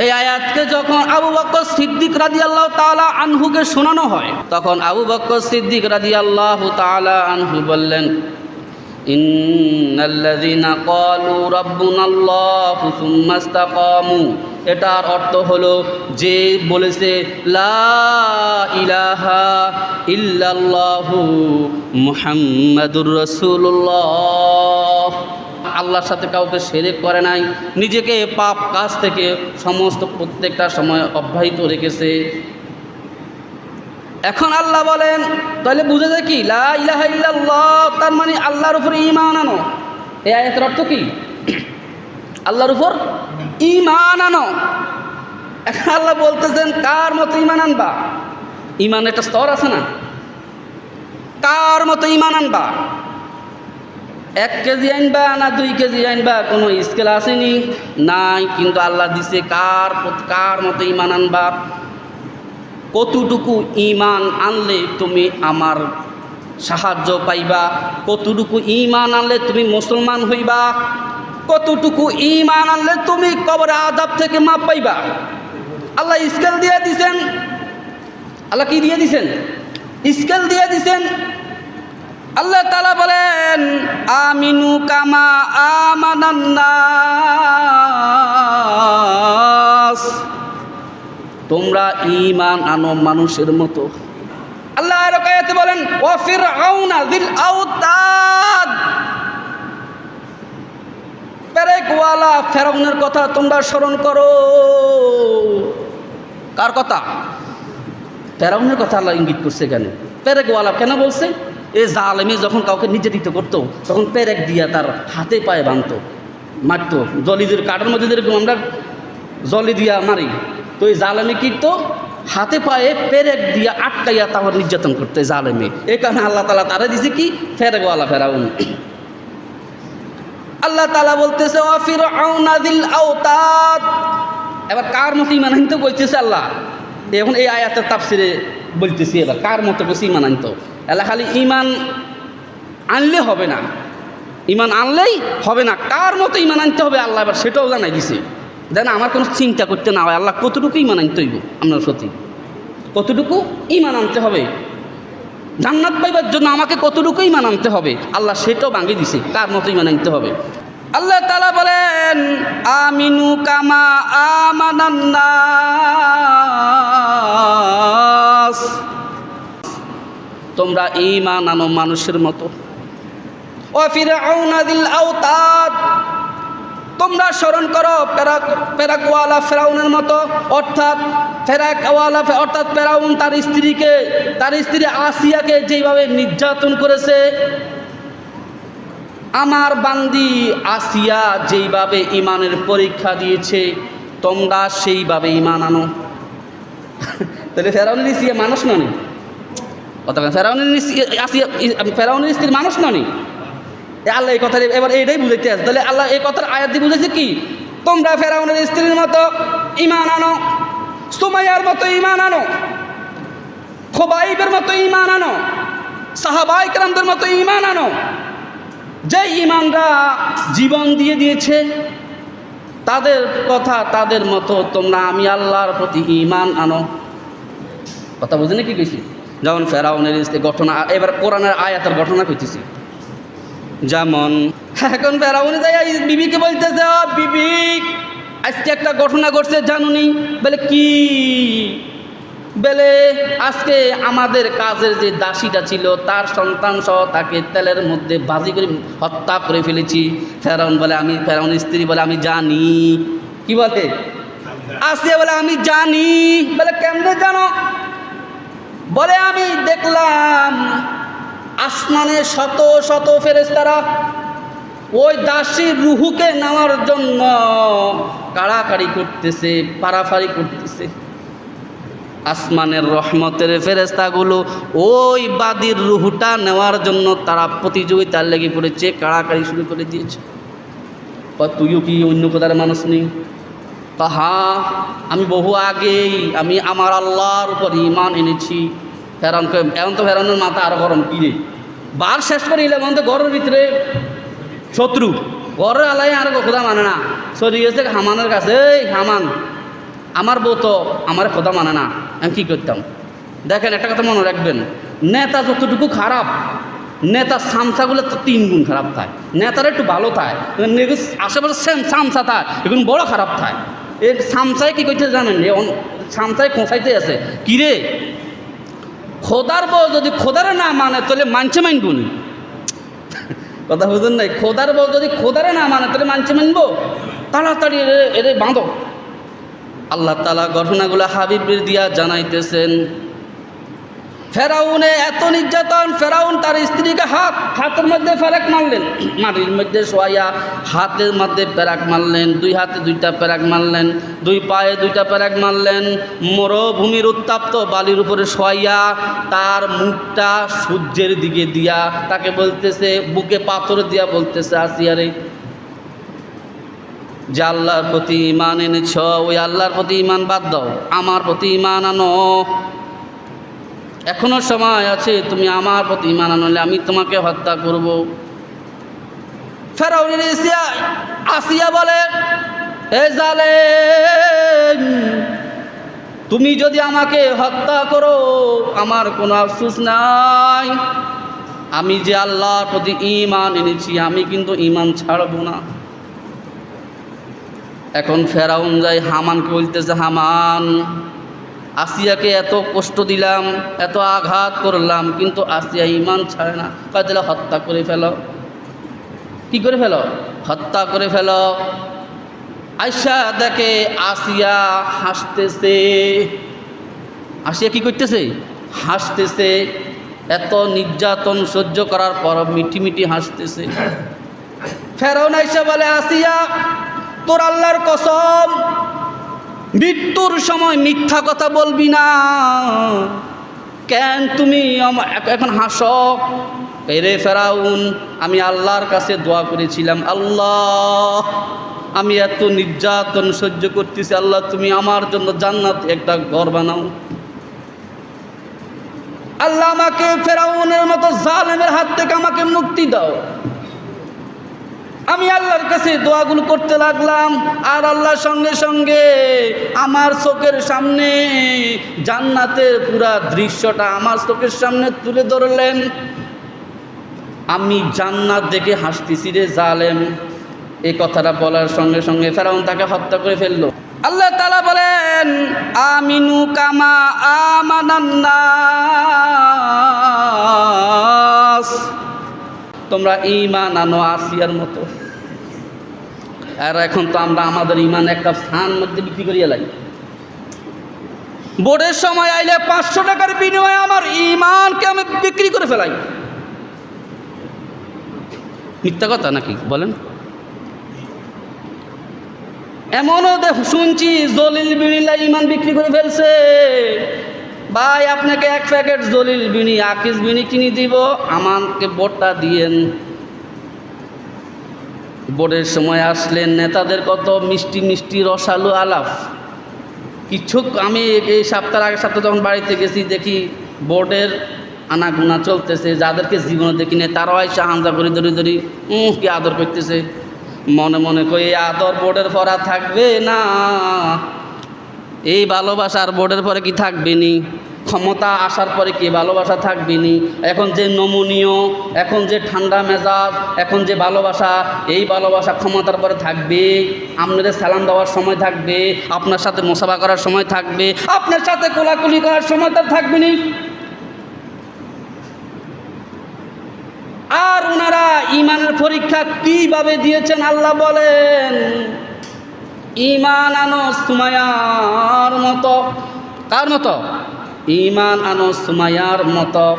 এই আয়াতকে যখন আবু বক্কর সিদ্দিক রাজি আল্লাহ তালা আনহুকে শোনানো হয়, তখন আবু বক্কর সিদ্দিক রাজি আল্লাহ তালা আনহু বললেন এটার অর্থ হলো, যে বলেছে ইলাহা ইল্লাল্লাহু মুহাম্মাদুর রাসূলুল্লাহ। আল্লাহর সাথে কাউকে সেরেক করে নাই, নিজেকে পাপ কাজ থেকে সমস্ত প্রত্যেকটা সময় অব্যাহত রেখেছে। এখন আল্লাহ বলেন, তাহলে বুঝে যায় কি? লা ইলাহা ইল্লাল্লাহ, তার মানে আল্লাহর উপর ইমান আনো। এই আয়াতের অর্থ কি? আল্লাহর উপর ইমান আনো। এখন আল্লাহ বলতেছেন, কার মতো ইমান আনবা? ইমান একটা স্তর আছে না? কার মতো ইমান আনবা? এক কেজি আনবা না দুই কেজি আনবা কোনো স্কেল আসেনি। নাই, কিন্তু আল্লাহ দিছে কার কার মতো ঈমান আনবা? কতটুকু ইমান আনলে তুমি আমার সাহায্য পাইবা? কতটুকু ইমান আনলে তুমি মুসলমান হইবা? কতটুকু ইমান আনলে তুমি কবরে আদাব থেকে মাপ পাইবা? আল্লাহ স্কেল দিয়ে দিছেন। আল্লাহ কি দিয়ে দিছেন? স্কেল দিয়ে দিছেন। আল্লাহ তালা বলেন, আমিনু কামা আমানান্নাস। তোমরা ইমান আনো মানুষের মতো। আল্লাহ আর কায়াতে বলেন ওয়াফির আউনা দিল আউতাদ পেরেকওয়ালা ফেরাউনের কথা তোমরা স্মরণ করো। কার কথা? ফেরাউনের কথা আল্লাহ ইঙ্গিত করছে কেন পেরেকওয়ালা কেন বলছে? এ জালেমি যখন কাউকে নির্যাতিত করতো, তখন পেরেক দিয়া তার হাতে পায়ে বাঁধতো, মারতো। জলিদের কাঠের মধ্যে যেরকম আমরা জলি দিয়া মারি। তো এই জালেমি কি তো হাতে পায়ে পেরেক দিয়া আটকাইয়া তারপর নির্যাতন করতে জালেমি। এই কারণে আল্লাহ তালা তারা দিছে কি? ফেরেকওয়ালা ফেরাউন। আল্লাহ তালা বলতেছে অফির আউনাদিল আওতাদ। এবার কার মতো ইমান আনতে বলতেছে আল্লাহ? এখন এই আয়াতের তাফসিরে বলতেছি এবার, কার মতো বসে ইমান আনতো? এলা খালি ইমান আনলে হবে না। ইমান আনলেই হবে না। কার মতো ইমান আনতে হবে আল্লাহ এবার সেটাও জানাই দিছে। যেন আমার কোনো চিন্তা করতে না হয়। আল্লাহ কতটুকু ইমান আনতে হইব আপনার সত্যি কতটুকু ইমান আনতে হবে? জান্নাত পাইবার জন্য আমাকে কতটুকু ইমান আনতে হবে? আল্লাহ সেটাও ভাঙিয়ে দিছে। কার মতো ইমান আনতে হবে? আল্লাহ তালা বলেন, আমিনু কামা আমানান্নাস তোমরা ইমান আনো মানুষের মতো। ও ফিরে আউনাদিল আওতাদ, তোমরা স্মরণ করো পেরাক পেরাকওয়ালা ফেরাউনের মতো, অর্থাৎ ফেরাকওয়ালা অর্থাৎ ফেরাউন তার স্ত্রীকে, তার স্ত্রী আসিয়াকে যেভাবে নির্যাতন করেছে, আমার বান্দি আসিয়া যেইভাবে ইমানের পরীক্ষা দিয়েছে, তোমরা সেইভাবে ইমান আনো। তাহলে ফেরাউনের স্ত্রী মানুষ ননি বলেন, ফেরাউনের স্ত্রী আসিয়া ফেরাউনের স্ত্রীর মানুষ ননি। আল্লাহ এই কথা এবার এইটাই বুঝাইতে আছে। তাহলে আল্লাহ এই কথার আয়াত বুঝেছে কি? তোমরা ফেরাউনের স্ত্রীর মতো ইমান আনো সুমাইয়ার মতো ইমান আনো খোবাইবের মতো ইমান আনো সাহাবাই কেরামদের মতো ইমান আনো। যে ইমানরা জীবন দিয়ে দিয়েছে তাদের কথা তাদের মতো তোমরা আমি আল্লাহর প্রতি ইমান আনো। কথা বুঝে কি কইছি? যেমন ফেরাউনের ঘটনা এবার কোরআনের আয়াতের ঘটনা কইতেছি। যেমন এখন ফেরাউনি যাই বিবিকে বলতেছে "ও বিবি আজকে একটা ঘটনা ঘটছে জানুনি? বলে কি? বেলে আজকে আমাদের কাজের যে দাসীটা ছিল তার সন্তান সহ তাকে তেলের মধ্যে বাজি করে হত্যা করে ফেলেছি। ফেরাউন বলে আমি ফেরাউনের স্ত্রী বলে আমি জানি। কি বলে? আসিয়া বলে আমি জানি। বলে কেমনে জানো? বলে, আমি দেখলাম আসমানে শত শত ফেরেস্তারা ওই দাসীর রুহুকে নেওয়ার জন্য কাড়াকাড়ি করতেছে, পারাফারি করতেছে। আসমানের রহমতের ফেরেস্তাগুলো ওই বাদির রুহুটা নেওয়ার জন্য তারা প্রতিযোগিতার লেগে পড়েছে, কাড়াকাড়ি শুরু করে দিয়েছে। তুইও কি অন্য কোথার মানুষ নেই? তা হ্যাঁ আমি বহু আগেই, আমি আমার আল্লাহর উপর ইমান এনেছি। ফেরান এখন তো ফেরানোর মাথা আরও গরম, কি রে? বার শেষ করে এলাম তো ঘরের ভিতরে শত্রু। ঘরের আলাই আর খোদা মানে না। সরি গেছে হামানের কাছে, এই হামান, আমার বউ তো আমার কথা মানে না। আমি কী করতাম? দেখেন, একটা কথা মনে রাখবেন, নেতা যতটুকু খারাপ, নেতা সামসাগুলো তো তিন গুণ খারাপ থাকে। নেতারা একটু ভালো থাকে আশেপাশে সেম সামসা থাকে, এখন বড় খারাপ থাকে। এর সামসাই কী করতে জানেন? এ সামসাই খোঁসাইতে আছে। কিরে খোদার বউ যদি খোদারে না মানে তাহলে মানছে মানব নি? কথা বুঝুন নাই? খোদার বউ যদি খোদারে না মানে তাহলে মানছে মানব তাড়াতাড়ি এরে এরে বাঁধো। আল্লাহ তালা ঘটনাগুলো হাবিবের দিয়া জানাইতেছেন। ফেরাউনে এত নির্যাতন, ফেরাউন তার স্ত্রীকে হাত, হাতের মধ্যে ফেরাক মারলেন। মাটির মধ্যে শোয়াইয়া হাতের মধ্যে প্যারাক মারলেন, দুই হাতে দুইটা প্যারাক মারলেন, দুই পায়ে দুইটা প্যারাক মারলেন, মরুভূমির উত্তাপ্ত বালির উপরে শোয়াইয়া তার মুখটা সূর্যের দিকে দিয়া তাকে বলতেছে, বুকে পাথর দিয়া বলতেছে আসিয়ারে যে আল্লাহর প্রতি ইমান এনেছ, ওই আল্লাহর প্রতি ইমান বাদ দাও, আমার প্রতি ইমান আনো। এখনও সময় আছে, তুমি আমার প্রতি ইমান আনলে আমি তোমাকে হত্যা করব। ফেরাউনের এসিয়া আসিয়া বলে, এ জালে তুমি যদি আমাকে হত্যা করো, আমার কোনো আফসোস নাই। আমি যে আল্লাহর প্রতি ইমান এনেছি, আমি কিন্তু ইমান ছাড়বো না। এখন ফেরাউন যায়, হামানকে বলতেছে, হামান আসিয়াকে এত কষ্ট দিলাম, এত আঘাত করলাম, কিন্তু আসিয়া ইমান ছাড়ে না। তাহলে হত্যা করে ফেলো। কি করে ফেলো? হত্যা করে ফেলো। আয়সা দেখে আসিয়া হাসতেছে। আসিয়া কি করতেছে? হাসতেছে। এত নির্যাতন সহ্য করার পর মিঠি মিঠি হাসতেছে। ফেরাউন আইসা বলে, আসিয়া, তোর আল্লাহর কসম মৃত্যুর সময় মিথ্যা কথা বলবি না। কেন তুমি এখন হাসো। এরে ফেরাউন, আমি আল্লাহর কাছে দোয়া করেছিলাম। আল্লাহ, আমি এত নির্যাতন সহ্য করতেছি। আল্লাহ, তুমি আমার জন্য জান্নাত একটা ঘর বানাও। আল্লাহ আমাকে ফেরাউনের মতো জালেমের হাত থেকে আমাকে মুক্তি দাও। আমি আল্লাহর কাছে দোয়াগুলো করতে লাগলাম, আর আল্লাহর সঙ্গে সঙ্গে আমার চোখের সামনে জান্নাতের পুরা দৃশ্যটা আমার চোখের সামনে তুলে ধরলেন। আমি জান্নাত দেখে হাসতেছি রে জালেম। এই কথাটা বলার সঙ্গে সঙ্গে ফেরাউন তাকে হত্যা করে ফেলল। আল্লাহ তালা বলেন, আমিনু কামা আমানান্নাস। তোমরা ইমান আনো আসিয়ার মতো। আর এখন তো আমরা আমাদের ইমান একটা স্থান মধ্যে বিক্রি করিয়া লাগি বোর্ডের সময় আইলে পাঁচশো টাকার বিনিময়ে আমার ইমানকে আমি বিক্রি করে ফেলাই। মিথ্যা কথা নাকি? বলেন। এমনও দেখ শুনছি জলিল বিড়িলা ইমান বিক্রি করে ফেলছে। ভাই, আপনাকে এক প্যাকেট জলিল বিনি আকিস বিনি কিনে দিব। আমাকে বোটটা দিয়েন। বোর্ডের সময় আসলেন নেতাদের কত মিষ্টি মিষ্টি রসালো আলাপ। কিছু আমি এই সপ্তাহ আগে সপ্তাহ যখন বাড়িতে গেছি দেখি বোর্ডের আনাগুনা চলতেছে যাদেরকে জীবনে দেখি না তারাও এসে হামজা করি ধরি ধরি উম, কি আদর করতেছে। মনে মনে কই এই আদর বোর্ডের পর থাকবে না। এই ভালোবাসার বোর্ডের পরে কি থাকবে নি? ক্ষমতা আসার পরে কি ভালোবাসা থাকবে নি এখন যে নমনীয়, এখন যে ঠান্ডা মেজাজ, এখন যে ভালোবাসা, এই ভালোবাসা ক্ষমতার পরে থাকবে। আপনাদের সালাম দেওয়ার সময় থাকবে, আপনার সাথে মোসাফা করার সময় থাকবে, আপনার সাথে কোলাকুলি করার সময় তার থাকবে নি আর ওনারা ইমানের পরীক্ষা কীভাবে দিয়েছেন আল্লাহ বলেন? ইমান আনো সুমায়ার মতো। কার মতো? ইমান আনো সুমায়ার মতো।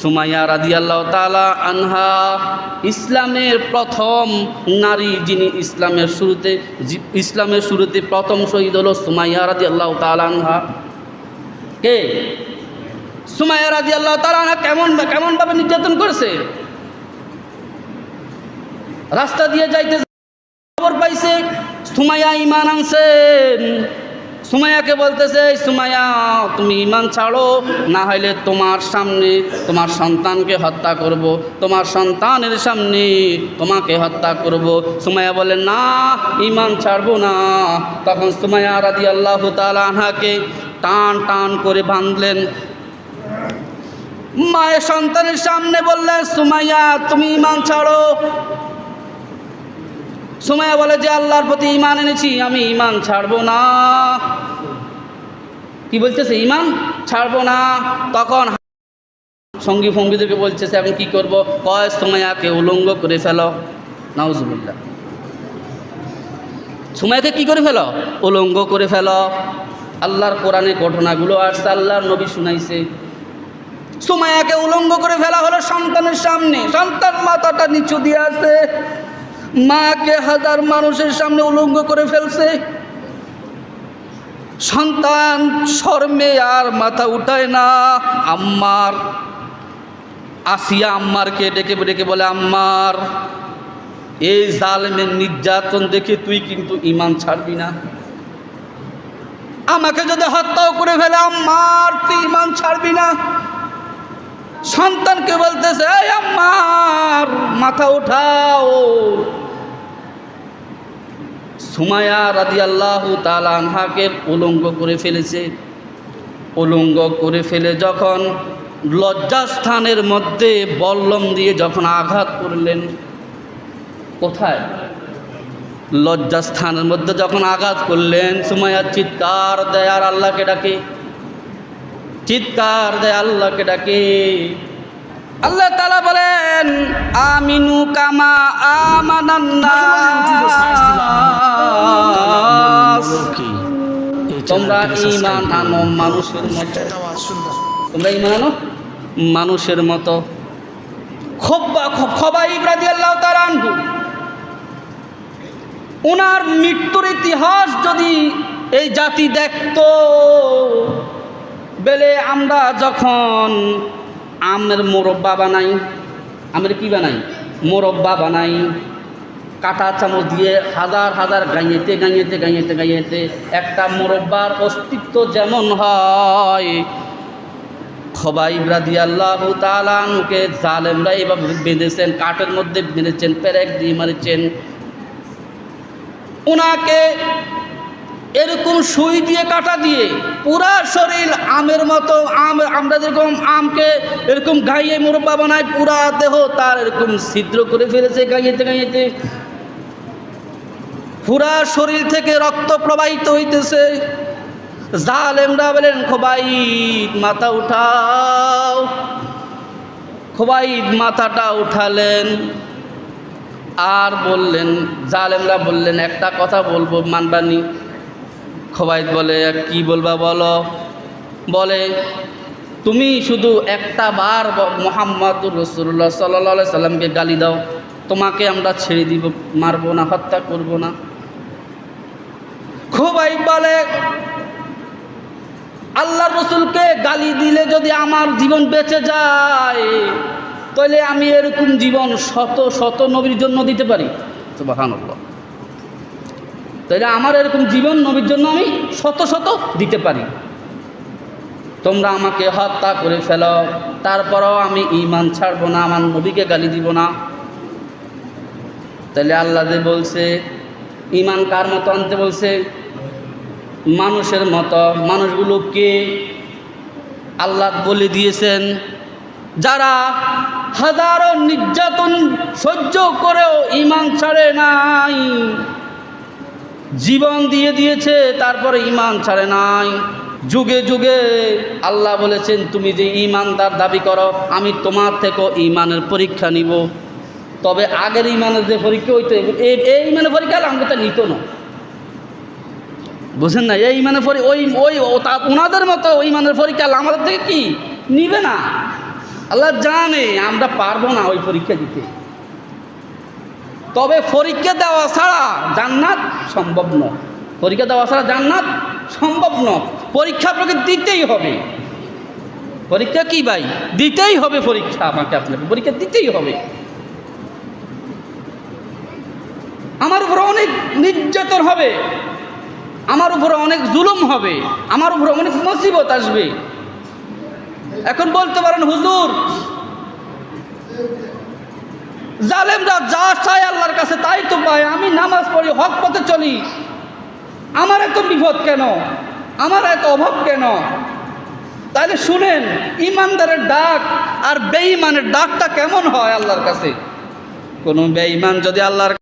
সুমাইয়া রাদি আল্লাহ তালা আনহা, ইসলামের প্রথম নারী যিনি ইসলামের শুরুতে ইসলামের শুরুতে প্রথম শহীদ হলো সুমাইয়া রাদি আল্লাহ তালা আনহা। কে? সুমাইয়া রাদি আল্লাহ তালা আনহা কেমন কেমনভাবে নির্যাতন করেছে? রাস্তা দিয়ে যাইতে খবর পাইছে, সুমাইয়া ইমান আনছেন সুমাইয়াকে বলতেছে, "এই সুমাইয়া, তুমি ইমান ছাড়ো, না হলে তোমার সামনে তোমার সন্তানকে হত্যা করব। তোমার সন্তানের সামনে তোমাকে হত্যা করব। সুমাইয়া বলে, না ইমান ছাড়বো না তখন সুমাইয়া রাদি আল্লাহ আনহাকে টান টান করে বাঁধলেন মায়ের সন্তানের সামনে বললেন, সুমাইয়া, তুমি ইমান ছাড়ো সুমাইয়া বলে, যে আল্লাহর প্রতি ইমান এনেছি, আমি ইমান ছাড়বো না। কি বলতেছে? ইমান ছাড়বো না। তখন সঙ্গী ফঙ্গীদেরকে বলতেছে, এখন কি করব? কয়, সুমাইয়াকে উলঙ্গ করে ফেলো। নাউজুবিল্লাহ। সুমাইয়াকে কি করে ফেলো? উলঙ্গ করে ফেলো। আল্লাহর কোরআনে ঘটনাগুলো আসছে, আল্লাহর নবী শুনাইছে। সুমাইয়াকে উলঙ্গ করে ফেলা হলো সন্তানের সামনে। সন্তান মাথাটা নিচু দিয়ে আছে। মাকে হাজার মানুষের সামনে উলঙ্গ করে ফেলছে। সন্তান, শর্মে আর মাথা উঠায় না। আম্মার, আসিয়া আম্মারকে ডেকে ডেকে বলে, আম্মার, এই জালেমের নির্যাতন দেখে তুই কিন্তু ইমান ছাড়বি না। আমাকে যদি হত্যাও করে ফেলে, আম্মার, তুই ইমান ছাড়বি না। সন্তানকে বলতেছে আম্মার, মাথা উঠাও। সুমায়া রাদি আল্লাহ তালানহাকে উলঙ্গ করে ফেলেছে। উলঙ্গ করে ফেলে যখন লজ্জাস্থানের মধ্যে বল্লম দিয়ে যখন আঘাত করলেন, কোথায়? লজ্জাস্থানের মধ্যে যখন আঘাত করলেন সুমায়া চিৎকার দেয় আর আল্লাহকে ডাকে। চিৎকার দেয় আল্লাহকে ডাকে। আল্লাহ তালা বলেন আমিনু কামা আমানান্নাস তোমরা ইমান আনো মানুষের মতো। তোমরা ইমান আনো মানুষের মতো। খব্বা খবাই ইব্রাদি আল্লাহ তারানহু ওনার মৃত্যুর ইতিহাস যদি এই জাতি দেখতো বেলে আমরা যখন আমের মোরব্বা বানাই। আমের কি বানাই? মোরব্বা বানাই। কাটা চামচ দিয়ে হাজার হাজার গাইয়েতে গাইয়েতে গাইয়েতে গাইয়েতে একটা মোরব্বার অস্তিত্ব যেমন হয়। খবাই ব্রাদি আল্লাহ তালানুকে জালেমরা এভাবে বেঁধেছেন, কাঠের মধ্যে বেঁধেছেন প্যারেক দিয়ে মারেছেন। ওনাকে এরকম সুই দিয়ে, কাটা দিয়ে পুরা শরীর আমের মতো আম, আমরা যেরকম আমকে এরকম গাইয়ে মুরব্বা বানায়, পুরা দেহ তার এরকম ছিদ্র করে ফেলেছে গাইয়েতে গাইয়েতে। পুরা শরীর থেকে রক্ত প্রবাহিত হইতেছে। জালেমরা বলেন, খোবাইদ মাথা উঠাও। খোবাইদ মাথাটা উঠালেন। আর বললেন, জালেমরা বললেন, একটা কথা বলব, মানবানি। খোবাইদ বলে কি বলবা বলো? বলে, তুমি শুধু একটা বার মোহাম্মদুর রসুল্লাহ সাল্লা সাল্লামকে গালি দাও। তোমাকে আমরা ছেড়ে দিব, মারবো না, হত্যা করব না। খোবাই বলে আল্লাহ রসুলকে গালি দিলে যদি আমার জীবন বেঁচে যায় তাহলে আমি এরকম জীবন শত শত নবীর জন্য দিতে পারি। তো সুবহানাল্লাহ। তাহলে আমার এরকম জীবন নবীর জন্য আমি শত শত দিতে পারি। তোমরা আমাকে হত্যা করে ফেলো, তারপরও আমি ইমান ছাড়বো না, আমার নবীকে গালি দিব না। তাহলে আল্লাহ বলছে ইমান কার মতো আনতে বলছে? মানুষের মতো। মানুষগুলোকে আল্লাহ বলে দিয়েছেন, যারা হাজারো নির্যাতন সহ্য করেও ইমান ছাড়ে নাই। জীবন দিয়ে দিয়েছে, তারপরে ইমান ছাড়ে নাই। যুগে যুগে আল্লাহ বলেছেন, তুমি যে ইমানদার দাবি করো, আমি তোমার থেকেও ইমানের পরীক্ষা নিব। তবে আগের ইমানের যে পরীক্ষা হইতো এই ইমানের পরীক্ষা আমাকে তো নিত না। বুঝেন না, এই ইমানের পরী ওই ওই ওনাদের মতো ওই ইমানের পরীক্ষা আমাদের থেকে কি? নিবে না। আল্লাহ জানে, আমরা পারব না ওই পরীক্ষা দিতে। তবে পরীক্ষা দেওয়া ছাড়া জান্নাত সম্ভব নয়। পরীক্ষা দেওয়া ছাড়া জান্নাত সম্ভব নয়। পরীক্ষা আপনাকে দিতেই হবে। পরীক্ষা কি ভাই? দিতেই হবে পরীক্ষা আমাকে আপনাকে। পরীক্ষা দিতেই হবে। আমার উপর অনেক নির্যাতন হবে। আমার উপরে অনেক জুলুম হবে। আমার উপরে অনেক মুসিবত আসবে। এখন বলতে পারেন, হুজুর জালেমরা যা চায় আল্লাহর কাছে তাই তো পায়। আমি নামাজ পড়ি, হক পথে চলি। আমার এত বিপদ কেন? আমার এত অভাব কেন? তাহলে শুনেন, ইমানদারের ডাক আর বেঈমানের ডাকটা কেমন হয় আল্লাহর কাছে? কোনো বেঈমান যদি আল্লাহর